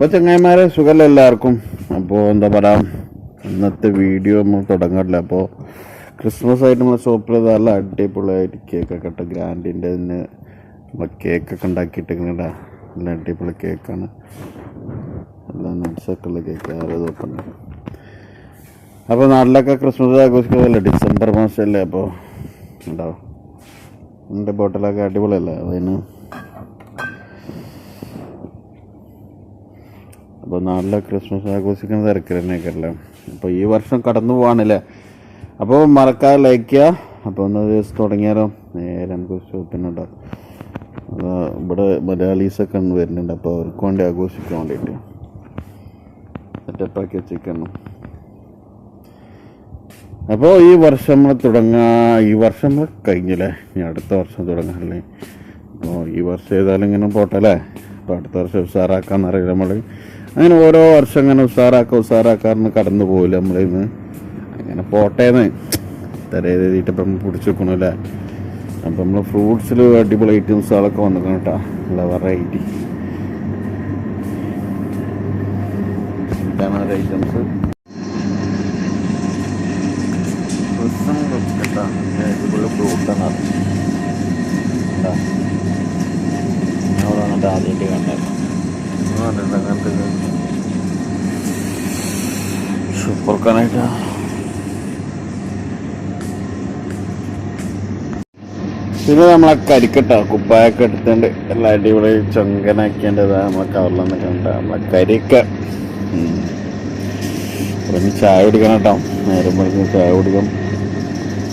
അപ്പോൾ ചങ്ങായിമാരെ സുഖമല്ല എല്ലാവർക്കും? അപ്പോൾ എന്താ പറയുക ഇന്നത്തെ വീഡിയോ നമ്മൾ തുടങ്ങാറില്ല. അപ്പോൾ ക്രിസ്മസ് ആയിട്ട് നമ്മളെ ഷോപ്പിൽ നല്ല അടിപൊളിയായിട്ട് കേക്കൊക്കെ ഇട്ട് ഗ്രാൻഡിന്റെ തന്നെ നമ്മൾ കേക്കൊക്കെ ഉണ്ടാക്കിയിട്ടിങ്ങനെ നല്ല അടിപൊളി കേക്കാണ് നല്ല നട്സൊക്കെ ഉള്ള കേക്ക് ആരോ നോക്കണം അപ്പോൾ നാട്ടിലൊക്കെ ക്രിസ്മസ് ആഘോഷിക്കുന്നതല്ലേ? ഡിസംബർ മാസമല്ലേ അപ്പോൾ ഉണ്ടാവും എന്റെ ബോട്ടിലൊക്കെ അടിപൊളിയല്ലേ? അതിന് അപ്പോൾ നാട്ടിലെ ക്രിസ്മസ് ആഘോഷിക്കുന്ന തിരക്കിൽ തന്നെയൊക്കെയല്ലേ അപ്പോൾ ഈ വർഷം കടന്നു പോവാണല്ലേ? അപ്പോൾ മറക്കാതെ ലൈക്ക് ചെയ്യുക അപ്പോൾ ഒന്ന് ദിവസം തുടങ്ങിയാലോ? നേരെ നമുക്ക് ഷോപ്പിനുണ്ടോ ഇവിടെ മലയാളീസൊക്കെ വരുന്നുണ്ട്. അപ്പോൾ അവർക്ക് വേണ്ടി ആഘോഷിക്കാൻ വേണ്ടിയിട്ട്. സെറ്റപ്പാക്കി വെച്ചിരിക്കണം അപ്പോൾ ഈ വർഷം നമ്മൾ തുടങ്ങാ ഈ വർഷം നമ്മൾ കഴിഞ്ഞില്ലേ? ഇനി അടുത്ത വർഷം തുടങ്ങാനല്ലേ? അപ്പോൾ ഈ വർഷം ഏതായാലും ഇങ്ങനെ പോട്ടല്ലേ അപ്പോൾ അടുത്ത വർഷം ഉഷാറാക്കാമെന്നറിയില്ല നമ്മൾ അങ്ങനെ ഓരോ വർഷം അങ്ങനെ ഉസാറാക്ക ഉഷാറാക്കാറിന് കടന്നു പോകില്ല നമ്മളിന്ന് അങ്ങനെ പോട്ടേന്ന്. തരേതിട്ട് ഇപ്പം പിടിച്ച് വെക്കണം അല്ലേ അപ്പം നമ്മൾ ഫ്രൂട്ട്സിൽ അടിപൊളി ഐറ്റംസുകളൊക്കെ വന്നിരിക്കണം കേട്ടോ. നല്ല വെറൈറ്റി ഐറ്റംസ് കണക്റ്റാ പിന്നെ നമ്മളെ കരിക്കട്ട കുപ്പായൊക്കെ എടുത്തുകൊണ്ട് എല്ലാം അടിപൊളി ചൊങ്കനാക്കിയേണ്ടത് നമ്മളെ കവറിലൊന്ന് കണ്ട നമ്മളെ കരിക്ക. ഇനി ചായ കുടിക്കണം കേട്ടോ. നേരം പറഞ്ഞ് ചായ കുടിക്കാം.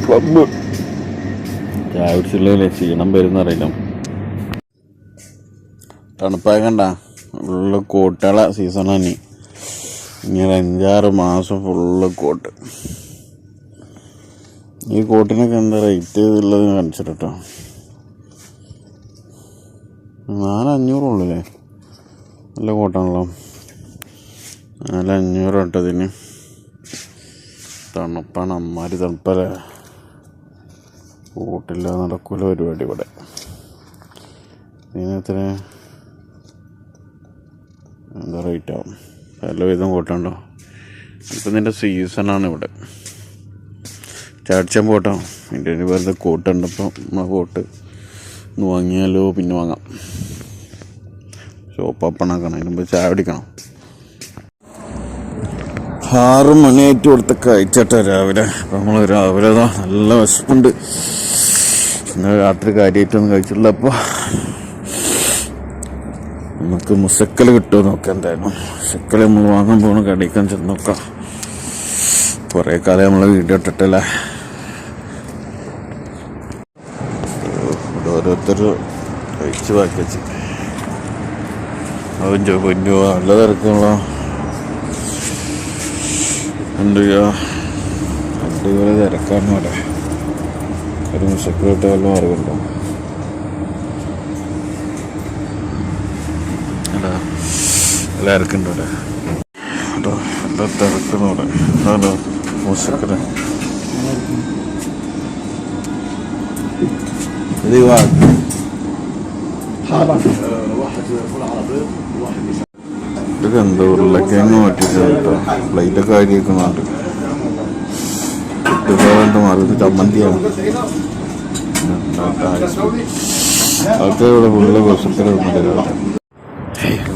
ക്ലബ്ബ്. ചായ കുടിച്ചില്ലേ ക്ഷീണം വരുന്നറിയില്ല. തണുപ്പായ കണ്ട. ഫുള്ള് കോട്ടുകളെ സീസണാണ് ഒരു അഞ്ചാറ് മാസം ഫുള്ള് കോട്ട്. ഈ കോട്ടിനൊക്കെ എന്താ റേറ്റ് ഉള്ളത് കാണിച്ചിട്ടോ കേട്ടോ നാല് അഞ്ഞൂറുള്ളൂല്ലേ നല്ല കോട്ടാണല്ലോ. നാലഞ്ഞൂറ് കേട്ടോ ഇതിന്. തണുപ്പാണ് അമ്മാരി തണുപ്പല്ലേ? കൂട്ടില്ല നടക്കൂല പരിപാടി ഇവിടെ. ഇതിനെത്ര എന്താ റേറ്റ് ആവും? പല വിധം കൂട്ടുണ്ടോ? ഇപ്പം ഇതിന്റെ സീസണാണ് ഇവിടെ. ചാടിച്ചാൻ പോട്ടോ. എന്റെ ഒരു വെറുതെ കോട്ടുണ്ട് ഇപ്പം നമ്മളെ കോട്ട്. ഒന്ന് വാങ്ങിയാലോ പിന്നെ വാങ്ങാം. ഷോപ്പ് ഓപ്പൺ ആക്കണം. അതിന് മുമ്പ് ചായ പിടിക്കണം ആറ് മണിയായിട്ട് കൊടുത്ത കഴിച്ചട്ടെ രാവിലെ. അപ്പം നമ്മൾ രാവിലെ നല്ല വിശപ്പുണ്ട്. ഇന്നലെ രാത്രി കാര്യമായിട്ടൊന്നും കഴിച്ചിട്ടില്ല. അപ്പോൾ നമുക്ക് മുസക്കൽ കിട്ടുമോ നോക്കാം എന്തായാലും. മുസക്കൽ നമ്മൾ വാങ്ങാൻ പോകണം കടിക്കാൻ ചെന്ന് നോക്കാം. കുറേ കാലം നമ്മൾ വീഡിയോ ഇട്ടിട്ടല്ലേ. ഇവിടെ ഓരോരുത്തർ കഴിച്ച് ബാക്കി വെച്ച്. പൊന്നു നല്ല തിരക്കുള്ള എന്ത് ചെയ്യുക അടിപൊളി ഒരു മുസക്കൽ കിട്ടാൻ വല്ല മാർഗമുണ്ടോ അല്ല എല്ലാവർക്കും ഉണ്ട് എന്താ ഹലോ വാ. ഇതൊക്കെ എന്താ ഉരുളക്കിഴങ്ങ് മാറ്റിയിട്ട് കേട്ടോ. പ്ലേറ്റൊക്കെ അരിയൊക്കെയുണ്ട് കുട്ടികളുടെ മാറി. ചമ്മന്തിയാണ്. അതൊക്കെ ഇവിടെ ഫുള്ള് മുസക്കൽ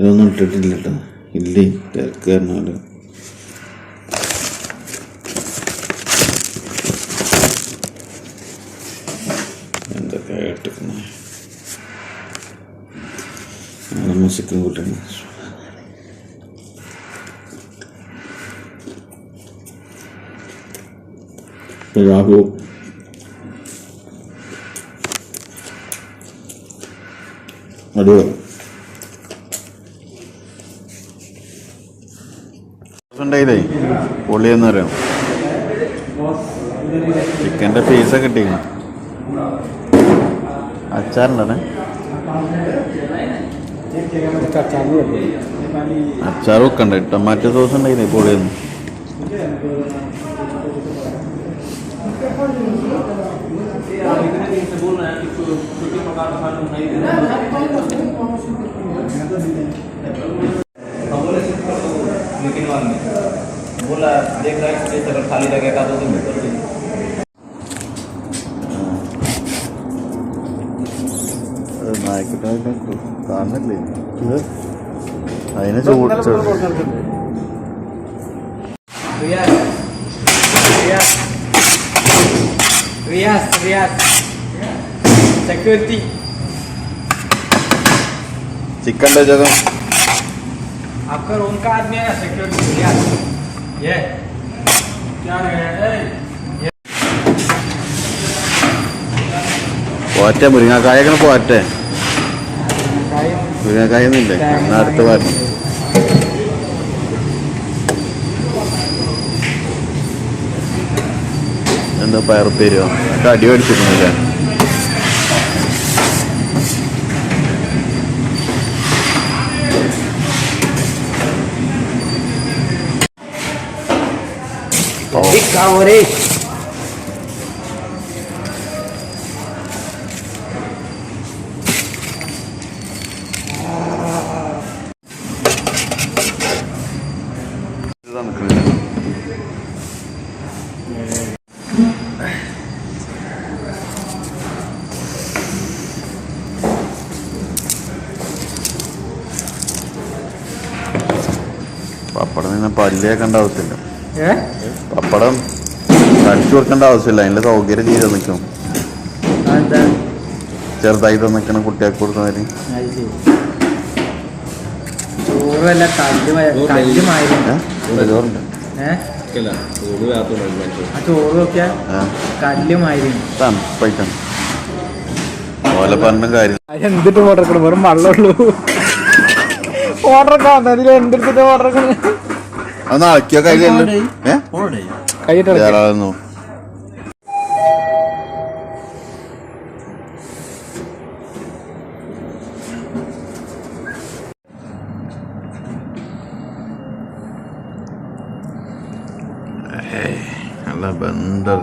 ഇതൊന്നും ഇട്ടിട്ടില്ല കേട്ടോ ഇല്ലേ? തിരക്ക് കാരണമല്ലോ എന്തൊക്കെ ഇട്ടിരുന്നത് നമ്മൾ ചിക്കൻ കൂട്ടാണ്. രാഹു. അടിപൊളി ഉണ്ടായില്ലേ പൊള്ളിയെന്ന് പറയാം. ചിക്കന്റെ പീസൊക്കെ കിട്ടിയിരുന്നു അച്ചാറുണ്ടെ അച്ചാർ വെക്കണ്ട ടൊമാറ്റോ സോസ് ഉണ്ടായിരുന്നു പൊള്ളിയെന്ന്. Thank. वन में बोला देख रहा है स्पेस अगर खाली लगेगा तो तुम कर दीजिए നായ്ക്കുട്ടിനെ കാണുന്നില്ലേ അതിനെ ചൂട് റിയാസ് റിയാസ് റിയാസ് റിയാസ് സെക്യൂരിറ്റി ചിക്കൻ്റെ ജകം आपका रूम का आदमी है सिक्योरिटी रियाज ये क्या है ए, പോറ്റ മുരിങ്ങാക്കായൊക്കെ പോറ്റെ काई- മുരിങ്ങാക്കായ ഒന്നുമില്ലേ എന്നാ അടുത്ത പറഞ്ഞു എന്താ പയറുപ്പേരോ അടി മേടിച്ചിരുന്നില്ല Ikaw പപ്പടം പല്ലേ കണ്ടാവത്തില്ല പപ്പടം കഴിച്ചു കൊടുക്കേണ്ട ആവശ്യമില്ല. അതിന്റെ സൗകര്യം ചെയ്ത് നിൽക്കും ചെറുതായി തന്നിക്കണ കുട്ടികൾക്ക് കൊടുക്കുന്നവര് അത് ശരി. ചോറുമല്ല കല്ല് മ- കല്ല് മായിരുന്നു ചോറുണ്ട് ഏ? ആ ചോറ് നോക്കിയാ കല്ല് തണുപ്പായിട്ടാണ് ഓല പറഞ്ഞ കാര്യം. എന്തിട്ട് ഓർഡർ വെറും വെള്ളമുള്ളൂ ഓർഡർ ഒക്കെ എന്തെടുത്തിട്ട് ഓർഡർ അന്ന് അളക്കിയോ കയ്യിലല്ലോ ഏ? കൈയിട്ട് ധാരാളം നല്ല ബന്ധം.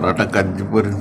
പൊറോട്ട കഞ്ചിപ്പൊരി